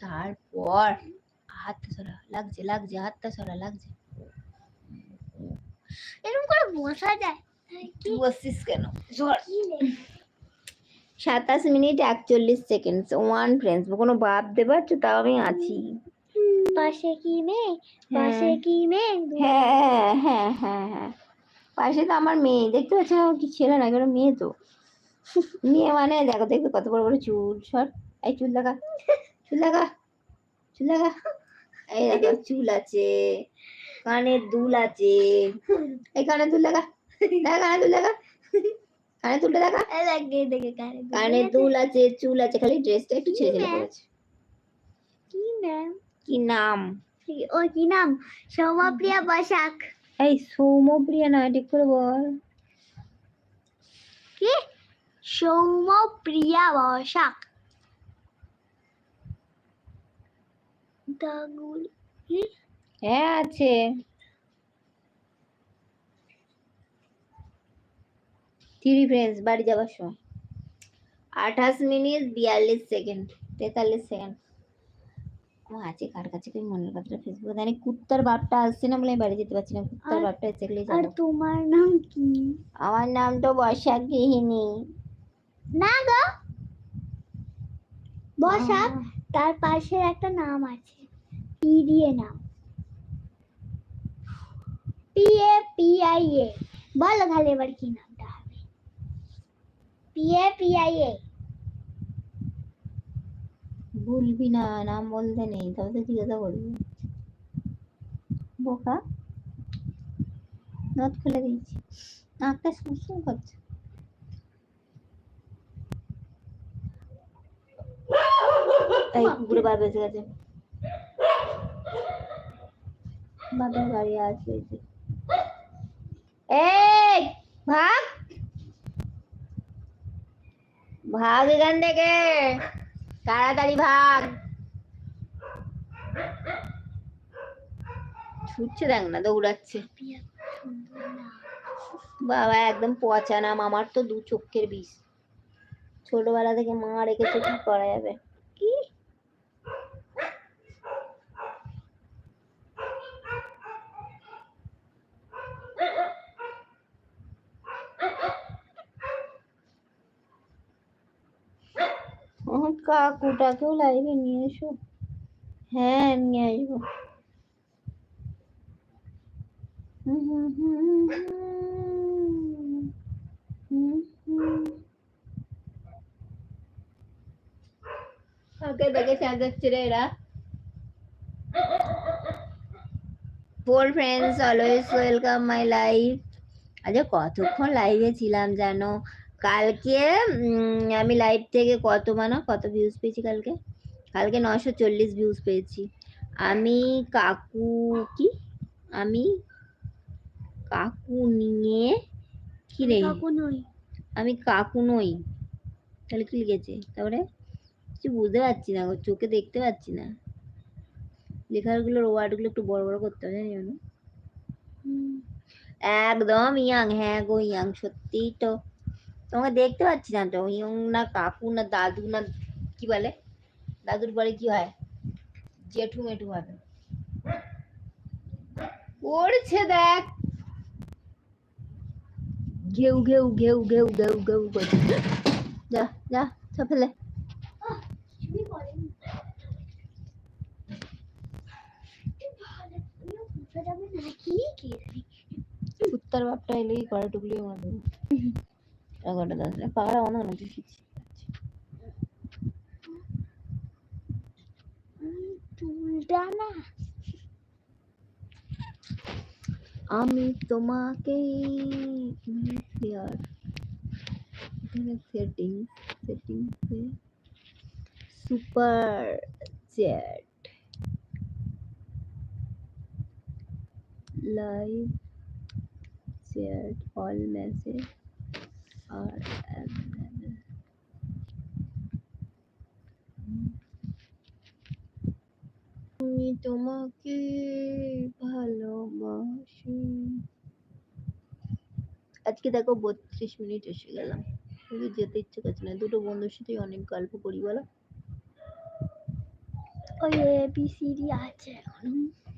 তারপর হাতটা সরা লাগছে লাগছে হাতটা সরা লাগছে। এরকম করে বসা যায়। তুই বসছিস কেন? সাতাশ মিনিট একচল্লিশ সেকেন্ড ওয়ান ফ্রেন্ডস কোনো বাপ দেবার তো তাও আমি আছি। পাশে কি মেয়ে? পাশে হ্যাঁ। কি মেয়ে? হ্যাঁ হ্যাঁ হ্যাঁ হ্যাঁ। পাশে তো আমার মেয়ে। দেখতে পাচ্ছ কি ছেলে না কেন মেয়ে তো। মেয়ে মানে দেখো দেখবে কত বড় বড় চুল। সর। এই চুল লাগা চুল লাগা চুল লাগা এই দেখো চুল আছে দুল আছে। এই দুল লাগা দেখা দুল লাগা কানের দুলটা দেখা এই দেখে কানে দুল কানের দুল আছে চুল আছে খালি ড্রেসটা একটু ছেড়ে ছেড়ে। পড়েছে কি ম্যাম কি নাম? ও কি নাম? সৌমপ্রিয়া বসাক। এই সৌমপ্রিয়া না ঠিক করে বল। কি? সৌমপ্রিয়া বসাক। দাগুল হ্যাঁ আছে। থ্রি ফ্রেন্ডস বাড়ি যাওয়ার সময়। আঠাশ মিনিট বিয়াল্লিশ সেকেন্ড তেতাল্লিশ সেকেন্ড। ও আছে কার কাছে কি মনের কথাটা ফেসবুকে জানি কুত্তার বাপটা আসছে না বলে বাড়ি যেতে পারছি না। কুত্তার বাপটা এসে গেলেই আর তোমার নাম কি? আমার নাম তো বর্ষা গৃহিণী। না গো। বসাক তার পাশে একটা নাম আছে। দিয়ে নাম P A P I A বলো তাহলে এবার কি নামটা হবে? P A P I A ভুলবি না, নাম বলতে নেই, তবে তো জিজ্ঞাসা করবি। বোকা। নথ খুলে দিয়েছি। নাকটা শুনশুন করছে। এই কুকুরে বার বেঁচে গেছে। আসবে এই, ভাগ। ভাগ এখান থেকে। তাড়াতাড়ি ভাগ। ছুটছে দেখ না, দৌড়াচ্ছে। বাবা, একদম পচা নাম। আমার তো দু চোখের বিষ। ছোটবেলা থেকে মা রেখেছে, কি করা যাবে? কাকুটাকেও লাইভে নিয়ে এসো। হ্যাঁ নিয়ে আসব। দেখে সাজাচ্ছে রে এরা। Four friends always welcome my life আচ্ছা কতক্ষণ লাইভে ছিলাম জানো? কালকে আমি লাইভ থেকে কত মানে? কত ভিউজ পেয়েছি কালকে? কালকে নশো চল্লিশ ভিউজ পেয়েছি। আমি কাকু কি? আমি কাকু নিয়ে কি রে? আমি কাকু নই। তাহলে কি লিখেছে? তারপরে কিছু বুঝতে পারছি না চোখে দেখতে পাচ্ছি না। লেখাগুলোর ওয়ার্ডগুলো একটু বড় বড় করতে হবে জানি? একদম ইয়াং হ্যাঁ গো ইয়াং সত্যিই তো। তোমাকে দেখতে পাচ্ছি না তো ইয়ং না কাকু না দাদু না কি বলে? দাদুর পরে কি হয়? জেঠু মেঠু হবে। পড়ছে দেখ। ঘেউ ঘেউ ঘেউ ঘেউ ঘেউ ঘেউ করছে। যা যা, সব ফেলে? কুত্তার বাপটা এলেই করে টুকলি মারবে। এগারোটা দশ পাগড়া অন্য অন্য শিখছি উম, চুলটা না আমি তোমাকে আর এখানে setting setting super chat live chat all message available আমি তোমাকে ভালোবাসি। আজকে দেখো বত্রিশ মিনিট এসে গেলাম। কিন্তু যেতে ইচ্ছে করছে না। দুটো বন্ধুর সাথে অনেক গল্প করি, বলো। ওই এ বি সি ডি আছে এখনও।